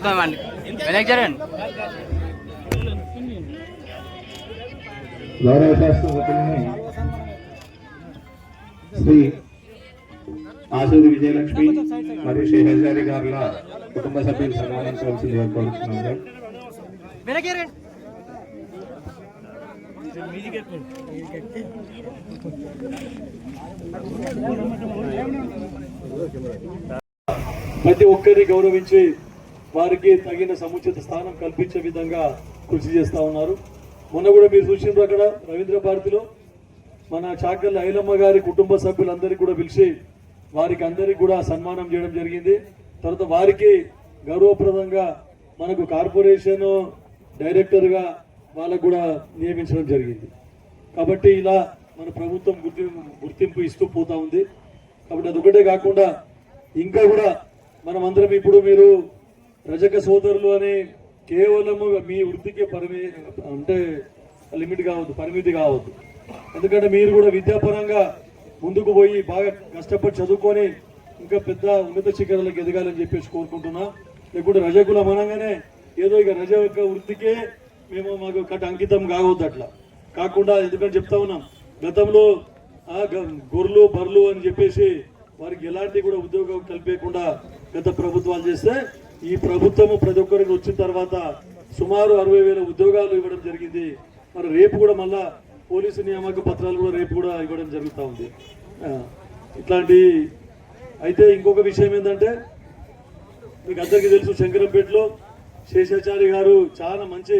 కావండి వెనక్కి జరగండి గౌరవ శాస్త్రవతులని శ్రీ ఆసూరి విజయలక్ష్మి మరియు శ్రీ హజారి గారుల కుటుంబ సభ్యులు జరగండి ప్రతి ఒక్కరిని గౌరవించి వారికి తగిన సముచిత స్థానం కల్పించే విధంగా కృషి చేస్తూ ఉన్నారు. మొన్న కూడా మీరు చూసినారు అక్కడ రవీంద్ర భారతిలో. మన చాకల్ ఐలమ్మ గారి కుటుంబ సభ్యులందరికీ కూడా పిలిచి వారికి అందరికీ కూడా సన్మానం చేయడం జరిగింది. తర్వాత వారికి గౌరవప్రదంగా మనకు కార్పొరేషన్ డైరెక్టర్గా వాళ్ళకు కూడా నియమించడం జరిగింది. కాబట్టి ఇలా మన ప్రభుత్వం గుర్తింపు గుర్తింపు ఇస్తూ పోతా ఉంది. కాబట్టి అది ఒకటే కాకుండా ఇంకా కూడా మనమందరం ఇప్పుడు మీరు రజక సోదరులు అని కేవలము మీ వృత్తికి పరిమి అంటే లిమిట్ కావద్దు పరిమితి కావద్దు. ఎందుకంటే మీరు కూడా విద్యాపరంగా ముందుకు పోయి బాగా కష్టపడి చదువుకొని ఇంకా పెద్ద ఉన్నత శిఖరాలకు ఎదగాలని చెప్పేసి కోరుకుంటున్నా. లేకుంటే రజకులం అనగానే ఏదో ఇక రజ యొక్క వృత్తికే మేము మాకు కట్ అంకితం కావద్దు అట్లా. కాకుండా ఎందుకంటే చెప్తా ఉన్నాం గతంలో ఆ గ- గొర్రెలు బర్రెలు అని చెప్పేసి వారికి ఎలాంటి కూడా ఉద్యోగం కల్పించకుండా గత ప్రభుత్వాలు చేస్తే ఈ ప్రభుత్వము ప్రతి ఒక్కరికి వచ్చిన తర్వాత సుమారు అరవై వేల ఉద్యోగాలు ఇవ్వడం జరిగింది. మరి రేపు కూడా మళ్ళా పోలీసు నియామక పత్రాలు కూడా రేపు కూడా ఇవ్వడం జరుగుతూ ఉంది. ఇట్లాంటి అయితే ఇంకొక విషయం ఏంటంటే మీకు అందరికీ తెలుసు శంకరంపేటలో శేషాచారి గారు చాలా మంచి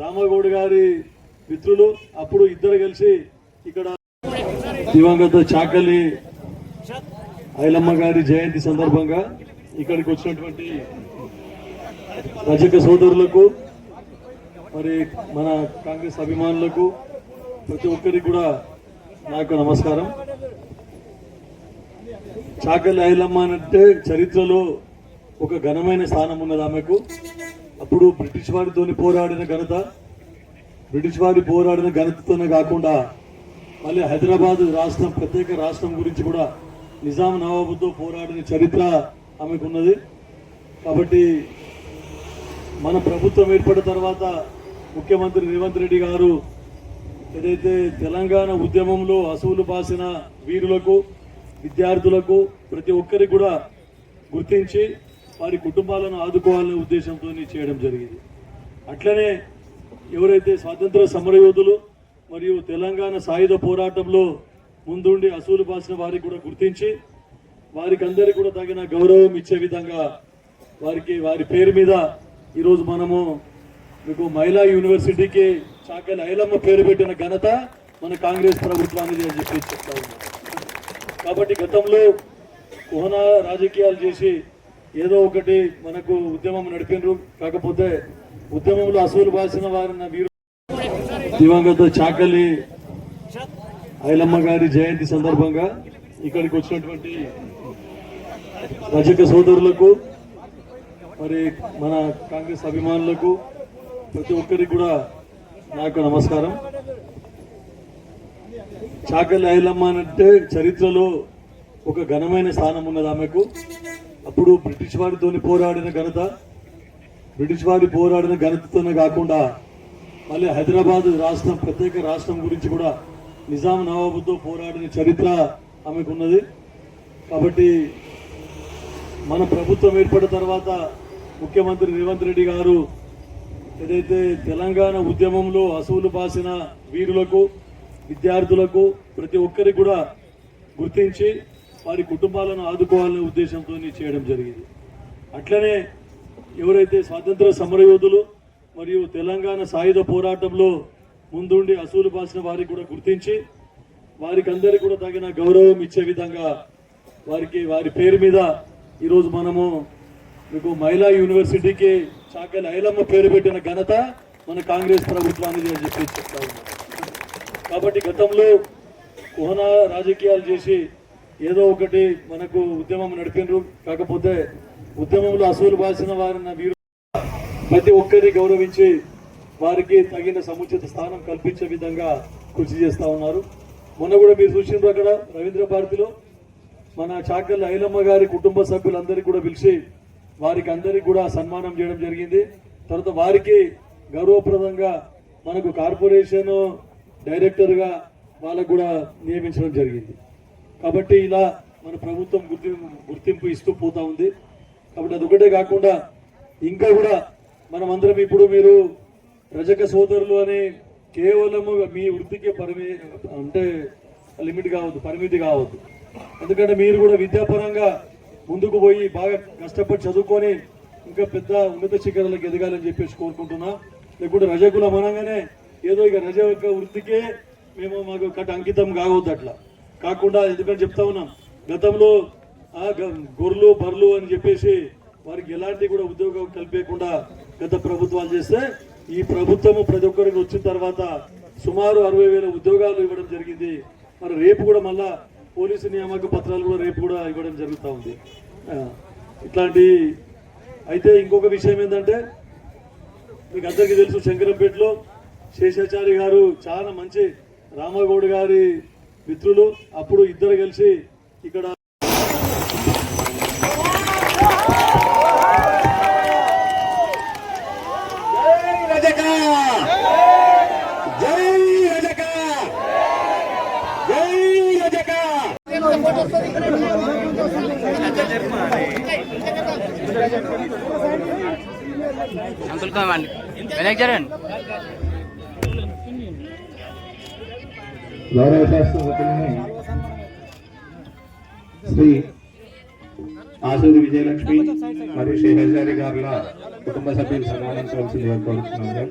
రామగౌడ్ గారి మిత్రులు. అప్పుడు ఇద్దరు కలిసి ఇక్కడ దివంగత చాకలి ఐలమ్మ గారి జయంతి సందర్భంగా ఇక్కడికి వచ్చినటువంటి రజక సోదరులకు మరి మన కాంగ్రెస్ అభిమానులకు ప్రతి ఒక్కరికి కూడా నాకు నమస్కారం. చాకలి ఐలమ్మ అంటే చరిత్రలో ఒక ఘనమైన స్థానం ఉన్నది ఆమెకు. అప్పుడు బ్రిటిష్ వారితోని పోరాడిన ఘనత బ్రిటిష్ వారి పోరాడిన ఘనతతోనే కాకుండా మళ్ళీ హైదరాబాద్ రాష్ట్రం ప్రత్యేక రాష్ట్రం గురించి కూడా నిజాం నవాబుతో పోరాడిన చరిత్ర ఆమెకు ఉన్నది కాబట్టి మన ప్రభుత్వం ఏర్పడిన తర్వాత ముఖ్యమంత్రి రేవంత్ రెడ్డి గారు ఏదైతే తెలంగాణ ఉద్యమంలో అసువులు పాసిన వీరులకు విద్యార్థులకు ప్రతి ఒక్కరికి కూడా గుర్తించి వారి కుటుంబాలను ఆదుకోవాలనే ఉద్దేశంతో చేయడం జరిగింది. అట్లనే ఎవరైతే స్వాతంత్ర సమరయోధులు మరియు తెలంగాణ సాయుధ పోరాటంలో ముందుండి అసూలు పాసిన వారికి కూడా గుర్తించి వారికి అందరికీ కూడా తగిన గౌరవం ఇచ్చే విధంగా వారికి వారి పేరు మీద ఈరోజు మనము మీకు మహిళా యూనివర్సిటీకి చాకలి ఐలమ్మ పేరు పెట్టిన ఘనత మన కాంగ్రెస్ ప్రభుత్వానికి అని చెప్పి చెప్తా కాబట్టి గతంలో కుహన రాజకీయాలు చేసి ఏదో ఒకటి మనకు ఉద్యమం నడిపినరు. కాకపోతే ఉద్యమంలో అసూలు బాసిన వారిన వీరు దివంగత చాకలి ఐలమ్మ గారి జయంతి సందర్భంగా ఇక్కడికి వచ్చినటువంటి రజక సోదరులకు మరి మన కాంగ్రెస్ అభిమానులకు ప్రతి ఒక్కరికి కూడా నా యొక్క నమస్కారం. చాకలి ఐలమ్మ అంటే చరిత్రలో ఒక ఘనమైన స్థానం ఉన్నది ఆమెకు. అప్పుడు బ్రిటిష్ వారితోని పోరాడిన ఘనత బ్రిటిష్ వారి పోరాడిన ఘనతతోనే కాకుండా మళ్ళీ హైదరాబాద్ రాష్ట్రం ప్రత్యేక రాష్ట్రం గురించి కూడా నిజాం నవాబుతో పోరాడిన చరిత్ర ఆమెకు ఉన్నది. కాబట్టి మన ప్రభుత్వం ఏర్పడిన తర్వాత ముఖ్యమంత్రి రేవంత్ రెడ్డి గారు ఏదైతే తెలంగాణ ఉద్యమంలో అసూలు బాసిన వీరులకు విద్యార్థులకు ప్రతి ఒక్కరికి కూడా గుర్తించి వారి కుటుంబాలను ఆదుకోవాలనే ఉద్దేశంతో చేయడం జరిగింది. అట్లనే ఎవరైతే స్వాతంత్ర సమరయోధులు మరియు తెలంగాణ సాయుధ పోరాటంలో ముందుండి అసూలు బాసిన వారికి కూడా గుర్తించి వారికి అందరికీ కూడా తగిన గౌరవం ఇచ్చే విధంగా వారికి వారి పేరు మీద ఈరోజు మనము మీకు మహిళా యూనివర్సిటీకి చాకలి ఐలమ్మ పేరు పెట్టిన ఘనత మన కాంగ్రెస్ ప్రభుత్వానికి అని చెప్పి చెప్తా కాబట్టి గతంలో కుహన రాజకీయాలు చేసి ఏదో ఒకటి మనకు ఉద్యమం నడిపినరు. కాకపోతే ఉద్యమంలో అసూలు బాసిన వారిన వీరు ప్రతి ఒక్కరిని గౌరవించి వారికి తగిన సముచిత స్థానం కల్పించే విధంగా కృషి చేస్తా ఉన్నారు. మొన్న కూడా మీరు చూసిండ్రు అక్కడ రవీంద్ర భారతిలో. మన చాకల్ ఐలమ్మ గారి కుటుంబ సభ్యులందరికీ కూడా పిలిచి వారికి అందరికి కూడా సన్మానం చేయడం జరిగింది. తర్వాత వారికి గౌరవప్రదంగా మనకు కార్పొరేషన్ డైరెక్టర్గా వాళ్ళకు కూడా నియమించడం జరిగింది. కాబట్టి ఇలా మన ప్రభుత్వం గుర్తింపు గుర్తింపు ఇస్తూ పోతా ఉంది. కాబట్టి అది ఒకటే కాకుండా ఇంకా కూడా మనమందరం ఇప్పుడు మీరు రజక సోదరులు అని కేవలము మీ వృత్తికి పరిమి అంటే లిమిట్ కావద్దు పరిమితి కావద్దు. ఎందుకంటే మీరు కూడా విద్యాపరంగా ముందుకు పోయి బాగా కష్టపడి చదువుకొని ఇంకా పెద్ద ఉన్నత శిఖరాలకు ఎదగాలని చెప్పేసి కోరుకుంటున్నా. లేకుంటే రజకులం అనగానే ఏదో ఇక రజ యొక్క వృత్తికే మేము మాకు కట్ట అంకితం కావద్దు అట్లా. కాకుండా ఎందుకని చెప్తా ఉన్నాం. గతంలో ఆ గ- గొర్రెలు బర్రెలు అని చెప్పేసి వారికి ఎలాంటి కూడా ఉద్యోగం కల్పేయకుండా గత ప్రభుత్వాలు చేస్తే ఈ ప్రభుత్వం ప్రతి ఒక్కరికి వచ్చిన తర్వాత సుమారు అరవై వేల ఉద్యోగాలు ఇవ్వడం జరిగింది. మరి రేపు కూడా మళ్ళా పోలీసు నియామక పత్రాలు కూడా రేపు కూడా ఇవ్వడం జరుగుతూ ఉంది. ఇట్లాంటి అయితే ఇంకొక విషయం ఏంటంటే మీకు అందరికీ తెలుసు శంకరంపేటలో శేషాచారి గారు చాలా మంచి రామగౌడ్ గారి మిత్రులు. అప్పుడు ఇద్దరు కలిసి ఇక్కడ జై రజక జై రజక జై రజక అంకుల్ కావండి వెనక్కి గౌరవ శాస్త్రవతులని శ్రీ ఆసూరి విజయలక్ష్మి మరియు శ్రీ హజారి గారుల కుటుంబ సభ్యులు సన్మానించవలసిందిగా కోరుతున్నాం